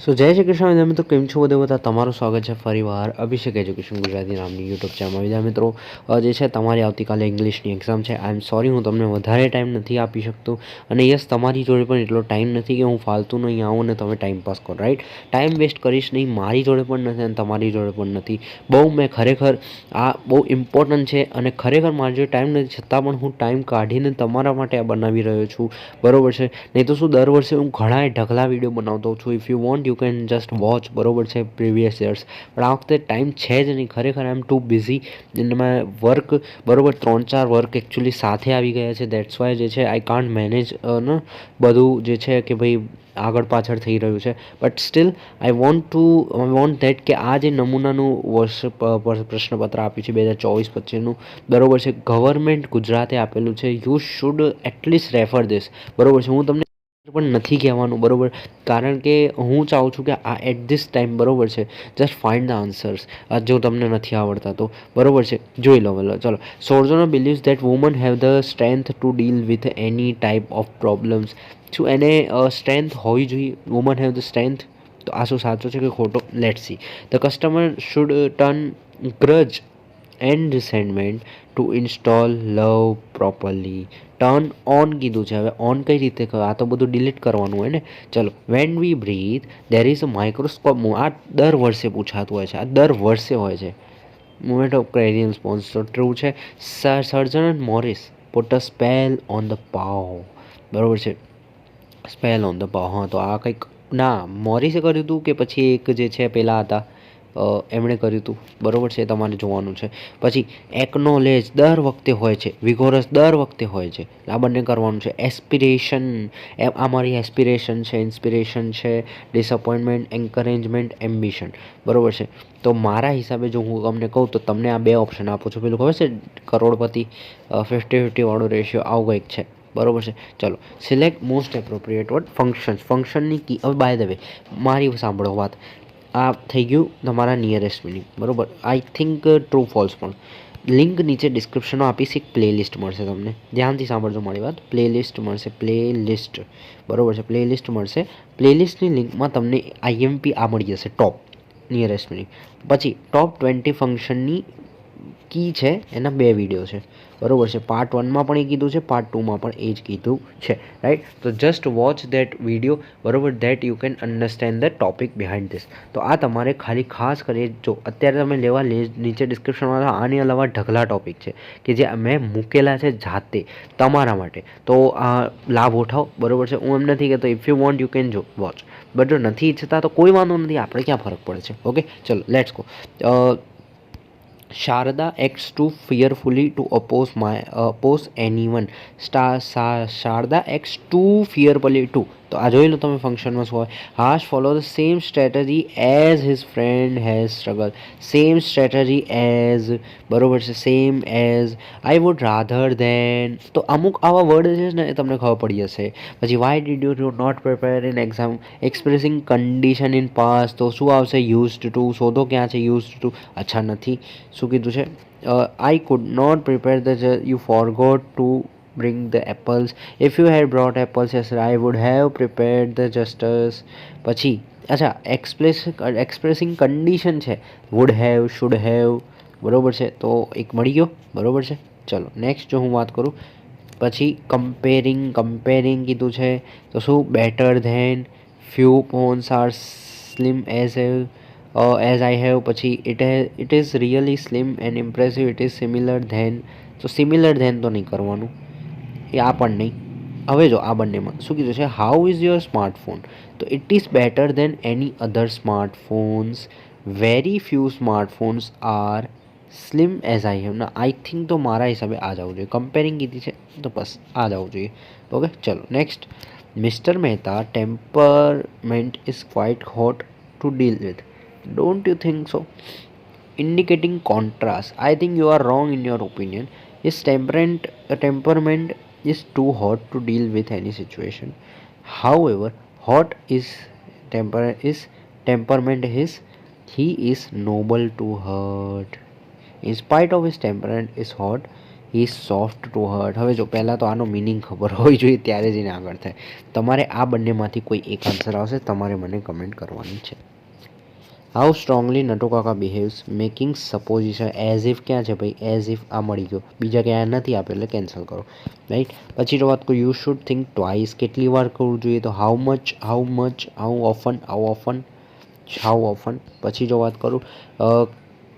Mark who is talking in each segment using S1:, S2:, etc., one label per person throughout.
S1: સો જય શ્રી કૃષ્ણ વિદ્યા મિત્રો, કેમ છો બધે? બધા, તમારું સ્વાગત છે ફરીવાર અભિષેક એજ્યુકેશન ગુજરાતી નામની યુટ્યુબ ચેનલમાં વિદ્યા મિત્રો જે છે, તમારી આવતીકાલે ઇંગ્લિશની એક્ઝામ છે. આઈ એમ સોરી હું તમને વધારે ટાઈમ નથી આપી શકતો. અને યસ, તમારી જોડે પણ એટલો ટાઈમ નથી કે હું ફાલતું નહીં આવું ને તમે ટાઈમ પાસ કરો રાઈટ ટાઈમ વેસ્ટ કરીશ નહીં, મારી જોડે પણ નથી અને તમારી જોડે પણ નથી. બહુ મેં ખરેખર આ બહુ ઇમ્પોર્ટન્ટ છે અને ખરેખર મારી જોડે ટાઈમ નથી, છતાં પણ હું ટાઈમ કાઢીને તમારા માટે આ બનાવી રહ્યો છું. બરાબર છે? નહીં તો શું, દર વર્ષે હું ઘણા ઢગલા વીડિયો બનાવતો છું. If you want you can just watch બરોબર છે પ્રીવિયસ યર્સ પણ આ વખતે ટાઈમ છે જ નહીં. ખરેખર આઈ એમ ટુ બિઝી એમાં વર્ક બરોબર, ત્રણ ચાર વર્ક એકચ્યુઅલી સાથે આવી ગયા છે. દેટ્સ વાય જે છે આઈ કાન્ટ મેનેજ ને, બધું જે છે કે ભાઈ આગળ પાછળ થઈ રહ્યું છે. But still I want to I want that કે આ જે નમૂનાનું વર્ષ પ્રશ્નપત્ર આપ્યું છે, બે હજાર ચોવીસ પચીસનું, બરોબર છે ગવર્મેન્ટ ગુજરાતે આપેલું છે you should at least refer this બરોબર છે, હું તમને પણ નથી કહેવાનું, બરોબર? કારણ કે હું ચાહું છું કે આ એટ ધીસ ટાઈમ બરોબર છે. જસ્ટ ફાઇન્ડ ધ આન્સર્સ જો તમને નથી આવડતા તો, બરાબર છે? જોઈ લો વેલો ચલો. સોર્ઝોનો believes that woman have the strength to deal with any type of problems શું એને સ્ટ્રેન્થ હોવી જોઈએ? વુમન હેવ ધ સ્ટ્રેન્થ તો આ શું સાચો છે કે ખોટો? Let see the customer should turn grudge and resentment to install love properly turn on કીધું છે. હવે ઓન કઈ રીતે આ તો બધું ડિલીટ કરવાનું હોય ને. ચલો when we breathe there is a microscope આ દર વર્ષે પૂછાતું હોય છે. આ દર વર્ષે હોય છે. મુમેન્ટ ઓફ ક્રેનિયલ સ્પોન્સ તો ટ્રુ છે. Sergeant and Morris put a spell on the paw બરાબર છે. સ્પેલ ઓન ધ પાવ હા, તો આ કંઈક ના મોરિસે કર્યું હતું કે પછી એક જે છે, પેલા હતા? એમણે કર્યું હતું બરાબર છે તમારે જોવાનું છે. પછી એકનોલેજ દર વખતે હોય છે વિગોરસ દર વખતે હોય છે. આ બંને કરવાનું છે. એસ્પિરેશન આ મારી એસ્પિરેશન છે ઇન્સ્પિરેશન છે ડિસઅપોઇન્ટમેન્ટ એન્કરેજમેન્ટ એમ્બિશન બરાબર છે? તો મારા હિસાબે જો હું તમને કહું, તો તમને આ બે ઓપ્શન આપું છું. પેલું ખબર છે, કરોડપતિ ફિફ્ટી ફિફ્ટીવાળો રેશિયો આવું કંઈક છે. બરાબર છે? ચલો select most appropriate word functions ફંક્શનની કી હવે બાય ધ વે મારી સાંભળો વાત. આ થઈ ગયું તમારા નિયરેસ્ટ મિનિંગ બરોબર? આઈ થિંક ટ્રુ ફોલ્સ પણ. લિંક નીચે ડિસ્ક્રિપ્શનમાં આપીશ, એક પ્લેલિસ્ટ મળશે તમને. ધ્યાનથી સાંભળજો મારી વાત. પ્લેલિસ્ટ મળશે પ્લેલિસ્ટ બરોબર છે પ્લેલિસ્ટ મળશે. પ્લેલિસ્ટની લિંકમાં તમને આઈએમપી આ મળી જશે ટોપ નિયરેસ્ટ મિનિંગ પછી ટોપ ટ્વેન્ટી ફંક્શનની કી છે, એના બે વીડિયો છે. બરોબર છે પાર્ટ વનમાં પણ એ કીધું છે પાર્ટ ટુમાં પણ એ જ કીધું છે રાઈટ તો જસ્ટ વોચ દેટ વીડિયો બરોબર? That you can understand the topic behind this તો આ તમારે ખાલી ખાસ કરી જો અત્યારે તમે લેવા લે, નીચે ડિસ્ક્રિપ્શનમાં આની અલાવા ઢગલા ટોપિક છે, કે જે મેં મૂકેલા છે જાતે, તમારા માટે. તો આ લાભ ઉઠાવો, બરોબર છે? હું એમ નથી કહેતો if you want you can જો વોચ બટ જો નથી ઈચ્છતા તો કોઈ વાંધો નથી, આપણે ક્યાં ફરક પડે છે? ઓકે ચલો let's go Sharda acts too fearfully to oppose my oppose anyone. Star Sharda acts too fearfully to તો આ જોઈ લો તમે ફંક્શનમાં શું હોય. હાશ follow the same strategy as his friend has struggle same strategy as બરોબર છે same as I would rather than તો અમુક આવા વર્ડ છે ને એ તમને ખબર પડી જશે. પછી why did you not prepare in exam expressing condition in pass તો શું આવશે? યુઝડ ટુ શોધો ક્યાં છે? યુઝડ ટુ અચ્છા, નથી. શું કીધું છે? I could not prepare the you forgot to bring the apples. If you had brought apples, yes, i would have prepared the justice. પછી, અચ્છા એક્સપ્રેસ એક્સપ્રેસિંગ કન્ડિશન છે. વુડ હેવ શુડ હેવ બરાબર છે? તો એક મળી ગયો, બરાબર છે? ચલો નેક્સ્ટ જો હું વાત કરું, પછી કમ્પેરિંગ કમ્પેરિંગ કીધું છે. તો શું? Better than few phones are slim as have as I have પછી it it is really slim and impressive it is similar than તો સિમિલર ધેન તો નહીં કરવાનું. એ આ પણ નહીં. હવે જો આ બંનેમાં શું કીધું છે? હાઉ ઇઝ યોર સ્માર્ટફોન તો it is better than any other smartphones very few smartphones are slim as I have ના આઈ થિંક તો મારા હિસાબે આ જવું જોઈએ. કમ્પેરિંગ કીધી છે તો બસ આ જવું જોઈએ. ઓકે ચલો next Mister Mehta temperament is quite hot to deal with don't you think so indicating contrast. I think you are wrong in your opinion. His temperament, uh, temperament is too hot to deal with any situation. However, hot is temper is temperament his he is noble to hurt. In spite of his temperament is hot, he soft to hurt હવે જો પહેલાં તો આનો meaning ખબર હોવી જોઈએ ત્યારે જઈને આગળ થાય તમારે આ બંનેમાંથી કોઈ એક આન્સર આવશે તમારે મને કમેન્ટ કરવાની છે how strongly Natukaka behaves making supposition as if ક્યાં છે ભાઈ એઝ ઇફ આ મળી ગયો બીજા ક્યાં નથી આપે એટલે કેન્સલ કરો રાઈટ પછી જો વાત કરું યુ શુડ થિંક ટ્વાઇસ કેટલી વાર કરવું જોઈએ તો how much how much how often how often how often પછી જો વાત કરું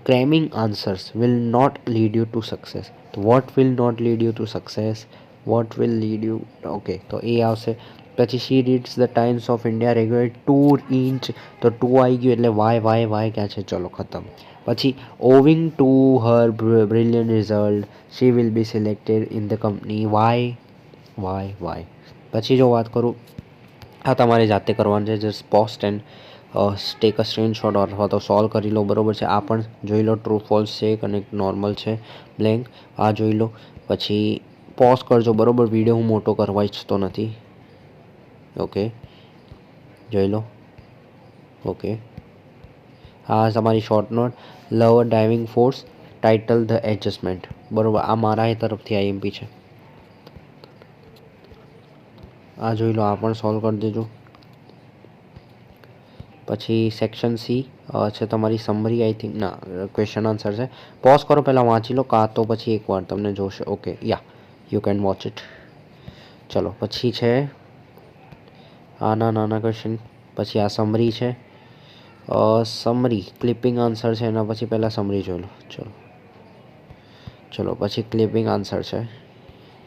S1: cramming answers will not lead you to success તો what will not lead you to success what will lead you okay તો એ આવશે પછી she reads the Times of India regular to inch તો ટુ આવી ગયું એટલે વાય વાય વાય ક્યાં છે? ચલો ખતમ. પછી owing to her brilliant result she will be selected in the company why why why પછી જો વાત કરું, આ તમારે જાતે કરવાનું છે. Just post and take a screenshot અથવા તો સોલ્વ કરી લો. બરાબર છે? આ પણ જોઈ લો. ટ્રુ ફોલ્સ છે અને નોર્મલ છે. બ્લેન્ક આ જોઈ લો. પછી પોઝ કરજો. બરાબર? વીડિયો હું મોટો કરવા ઈચ્છતો નથી. ઓકે. જોઈ લો. ઓકે. આ તમારી short note love driving force title the adjustment બરાબર, આ મારા એ તરફથી આઈએમપી છે. આ જોઈ લો, આ પણ સોલ્વ કરી દેજો. પછી સેક્શન સી છે તમારી સમરી આઈ થિંક ના ક્વેશ્ચન આન્સર છે. પોઝ કરો, પહેલાં વાંચી લો, કાં તો પછી એકવાર તમને જોશે. Okay, ya you can watch it ચલો, પછી છે આના નાના ક્વેશ્ચન પછી આ સમરી છે. સમરી ક્લિપિંગ આન્સર છે, એના પછી પહેલાં સમરી જોઈ લો. ચલો. ચલો, પછી ક્લિપિંગ આન્સર છે.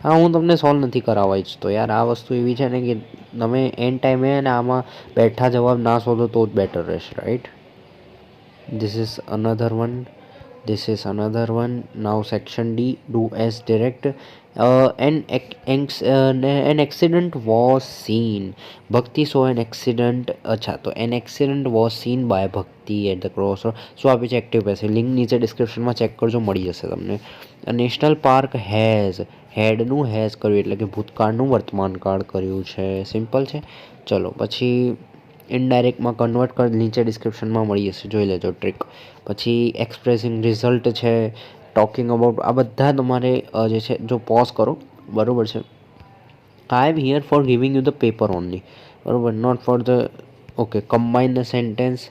S1: હા, હું તમને સોલ્વ નથી કરાવવા ઈચ્છતો યાર. આ વસ્તુ એવી છે ને કે તમે એન ટાઈમે અને આમાં બેઠા જવાબ ના શોધો તો જ બેટર રહેશે right this is another one this is another one now section D do S direct an an accident was seen Bhakti so an accident અચ્છા તો an accident was seen by Bhakti at the cross શું આ છે active passive link નીચે ડિસ્ક્રિપ્શનમાં check કરજો મળી જશે તમને નેશનલ પાર્ક હેઝ હેડનું હેઝ કર્યું એટલે કે ભૂતકાળનું વર્તમાનકાળ કર્યું છે સિમ્પલ છે ચલો પછી ઇનડાયરેક્ટમાં કન્વર્ટ કર નીચે ડિસ્ક્રિપ્શનમાં મળી જશે જોઈ લેજો ટ્રીક પછી એક્સપ્રેસિંગ રિઝલ્ટ છે ટોકિંગ અબાઉટ આ બધા તમારે જે છે, જો પોઝ કરો, બરાબર છે? I am here for giving you the paper only બરાબર? Not for the okay combine the sentence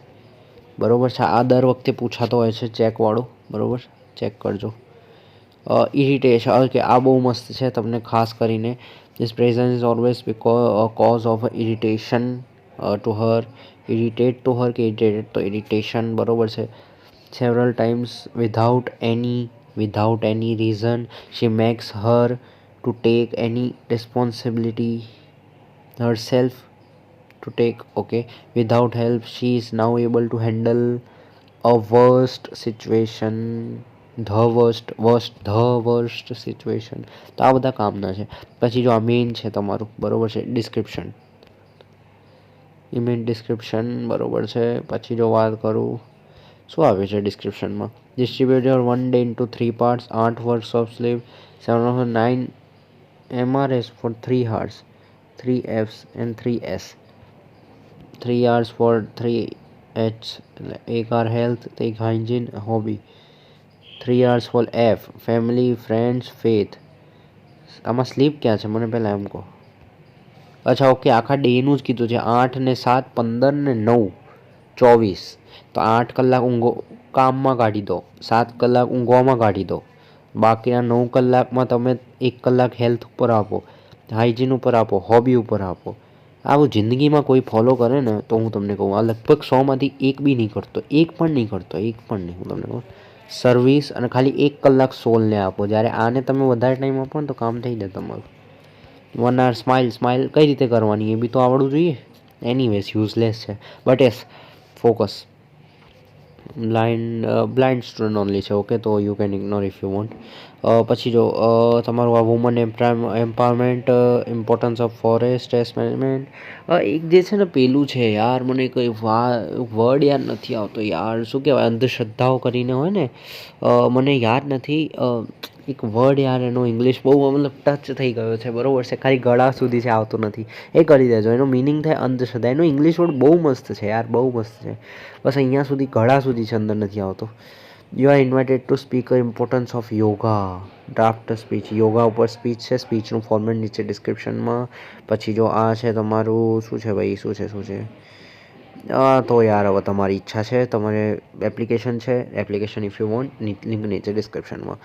S1: બરાબર છે? આ દર વખતે પૂછાતો હોય છે ચેકવાળો બરાબર ચેક કરજો. ઇરિટેશન ઓકે આ બહુ મસ્ત છે તમને ખાસ કરીને this presence is always cause of irritation to her irritate to her કે ઇરિટેટેડ તો ઇરિટેશન બરાબર છે? Several times without any without any reason. Makes her to take any responsibility herself to take, okay? Without help, she is now able to handle a worst situation the worst worst the worst situation તો આ બધા કામના છે. પછી જો આ main છે તમારું, બરાબર છે? ડિસ્ક્રિપ્શન ઇમેન ડિસ્ક્રિપ્શન બરોબર છે. પછી જો વાત કરું શું આવે છે ડિસ્ક્રિપ્શનમાં distribute your one day into three parts આઠ works of sleep seven of nine MRS four three hours three Fs and three S three Rs four three H એટલે એક આર હેલ્થ એક hygiene hobby three Rs four F family friends faith આમાં sleep ક્યાં છે? મને પહેલાં એમ કહો. અચ્છા ઓકે આખા ડેનું જ કીધું છે. આઠ ને સાત, પંદર ને નવ. ચોવીસ. તો આઠ કલાક ઊંઘો, કામમાં કાઢી દો. સાત કલાક ઊંઘવામાં કાઢી દો. બાકીના નવ કલાકમાં તમે એક કલાક હેલ્થ ઉપર આપો, હાઇજીન ઉપર આપો, હોબી ઉપર આપો. આવું જિંદગીમાં કોઈ ફોલો કરે ને તો હું તમને કહું, આ લગભગ સોમાંથી એક બી નહીં કરતો, એક પણ નહીં કરતો, એક પણ નહીં, હું તમને કહું. સર્વિસ અને ખાલી એક કલાક સોલને આપો. જ્યારે આને તમે વધારે ટાઈમ આપો ને તો કામ થઈ જાય તમારું. વન આર સ્માઇલ સ્માઇલ કઈ રીતે કરવાની? એ બી તો આવડવું જોઈએ. એનીવેઝ યુઝલેસ છે. But S focus blind blind student only છે ઓકે તો you can ignore if you want પછી જો તમારું આ woman empowerment importance of forest stress management એક જે છે ને પેલું છે યાર, મને કોઈ વર્ડ યાદ નથી આવતો યાર. શું કહેવાય? અંધશ્રદ્ધાઓ કરીને હોય ને મને યાદ નથી એક વર્ડ યાર એનો ઇંગ્લિશ બહુ મતલબ ટચ થઈ ગયો છે, બરાબર છે? ખાલી ગળા સુધી છે, આવતો નથી. એ કરી દેજો, એનો મિનિંગ થાય અંધશ્રદ્ધા. એનો ઇંગ્લિશ વર્ડ બહુ મસ્ત છે યાર, બહુ મસ્ત છે. બસ અહીંયા સુધી ગળા સુધી છે અંદર નથી આવતો. You are invited to speak importance of yoga draft speech yoga ઉપર સ્પીચ છે. સ્પીચનું ફોર્મેટ નીચે ડિસ્ક્રિપ્શનમાં પછી જો આ છે તમારું, શું છે ભાઈ? શું છે? શું છે? તો યાર હવે તમારી ઈચ્છા છે, તમારે એપ્લિકેશન છે application if you want link નીચે ડિસ્ક્રિપ્શનમાં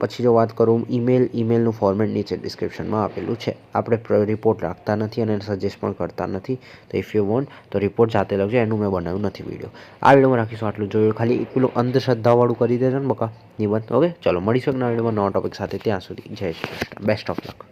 S1: પછી જો વાત કરું ઈમેલ ઈમેલનું ફોર્મેટ નીચે ડિસ્ક્રિપ્શનમાં આપેલું છે. આપણે રિપોર્ટ રાખતા નથી અને સજેસ્ટ પણ કરતા નથી. તો ઇફ યુ વોન્ટ તો રિપોર્ટ જાતે લખજો, એનું મેં બનાવ્યું નથી વીડિયો આ વિડીયોમાં રાખીશું આટલું જોયું ખાલી પેલું અંધશ્રદ્ધાવાળું કરી દેજો ને બકા, નિબંધ. ઓકે ચલો, મળીશું નવા વિડીયોમાં નવા ટોપિક સાથે. ત્યાં સુધી Jai Shri Krishna. Best of luck